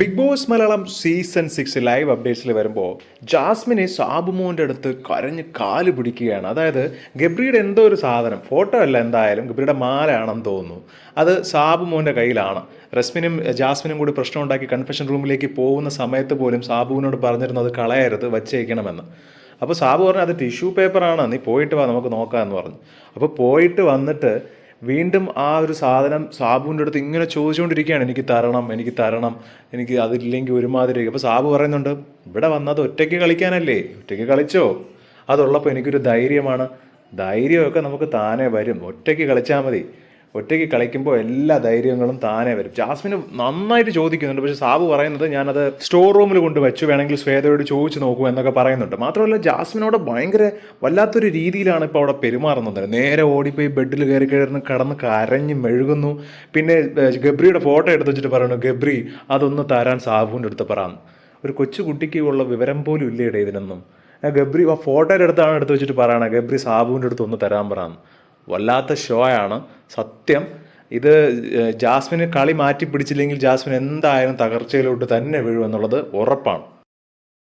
Big Boss Malayalam season six live അപ്ഡേറ്റ്സിൽ വരുമ്പോൾ ജാസ്മിനെ സാബുമോന്റെ അടുത്ത് കരഞ്ഞ് കാൽ പിടിക്കുകയാണ്. അതായത് ഗബ്രിയുടെ എന്തോ ഒരു സാധനം ഫോട്ടോ അല്ല എന്തായാലും ഗബ്രിയുടെ മാലയാണെന്ന് തോന്നുന്നു. അത് സാബുമോന്റെ കയ്യിലാണ്. റസ്മിനും ജാസ്മിനും കൂടി പ്രശ്നം ഉണ്ടാക്കി കൺഫെഷൻ റൂമിലേക്ക് പോകുന്ന സമയത്ത് പോലും സാബുവിനോട് പറഞ്ഞിരുന്നു അത് കളയരുത് വച്ചേക്കണമെന്ന്. അപ്പോൾ സാബു പറഞ്ഞു അത് ടിഷ്യൂ പേപ്പറാണ് നീ പോയിട്ട് വാ നമുക്ക് നോക്കാമെന്ന് പറഞ്ഞു. അപ്പോൾ പോയിട്ട് വന്നിട്ട് വീണ്ടും ആ ഒരു സാധനം സാബുവിന്റെ അടുത്ത് ഇങ്ങനെ ചോദിച്ചുകൊണ്ടിരിക്കുകയാണ് എനിക്ക് തരണം എനിക്ക് തരണം എനിക്ക് അതില്ലെങ്കിൽ ഒരുമാതിരി. അപ്പോൾ സാബു പറയുന്നുണ്ട് ഇവിടെ വന്നത് ഒറ്റയ്ക്ക് കളിക്കാനല്ലേ? ഒറ്റയ്ക്ക് കളിച്ചോ? അതുള്ളപ്പോൾ എനിക്കൊരു ധൈര്യമാണ്. ധൈര്യമൊക്കെ നമുക്ക് താനേ വരും. ഒറ്റയ്ക്ക് കളിച്ചാൽ മതി. ഒറ്റയ്ക്ക് കളിക്കുമ്പോൾ എല്ലാ ധൈര്യങ്ങളും താനെ വരും. ജാസ്മിന് നന്നായിട്ട് ചോദിക്കുന്നുണ്ട്. പക്ഷെ സാബ് പറയുന്നത് ഞാനത് സ്റ്റോർ റൂമിൽ കൊണ്ട് വെച്ചു വേണമെങ്കിൽ ശ്വേതയോട് ചോദിച്ചു നോക്കൂ എന്നൊക്കെ പറയുന്നുണ്ട്. മാത്രമല്ല ജാസ്മിനോട് ഭയങ്കര വല്ലാത്തൊരു രീതിയിലാണ് ഇപ്പോൾ അവിടെ പെരുമാറുന്നത്. നേരെ ഓടിപ്പോയി ബെഡിൽ കയറി കിടന്ന് കടന്ന് കരഞ്ഞ് മെഴുകുന്നു. പിന്നെ ഗബ്രിയുടെ ഫോട്ടോ എടുത്ത് വെച്ചിട്ട് പറയുന്നു ഗബ്രി അതൊന്ന് തരാൻ സാബുവിന്റെ അടുത്ത് പറയാം ഒരു കൊച്ചു കുട്ടിക്ക് ഉള്ള വിവരം പോലും ഇല്ലേടെ ഇതിനൊന്നും? ഗബ്രി ആ ഫോട്ടോയുടെ അടുത്താണ് എടുത്ത് വെച്ചിട്ട് പറയണേ. ഗബ്രി സാബുവിന്റെ അടുത്ത് ഒന്ന് തരാൻ പറയാന്ന് വല്ലാത്ത ഷോ ആണ്. സത്യം. ഇത് ജാസ്മിന് കളി മാറ്റി പിടിച്ചില്ലെങ്കിൽ ജാസ്മിൻ എന്തായാലും തകർച്ചയിലോട്ട് തന്നെ വീഴുമെന്നുള്ളത് ഉറപ്പാണ്.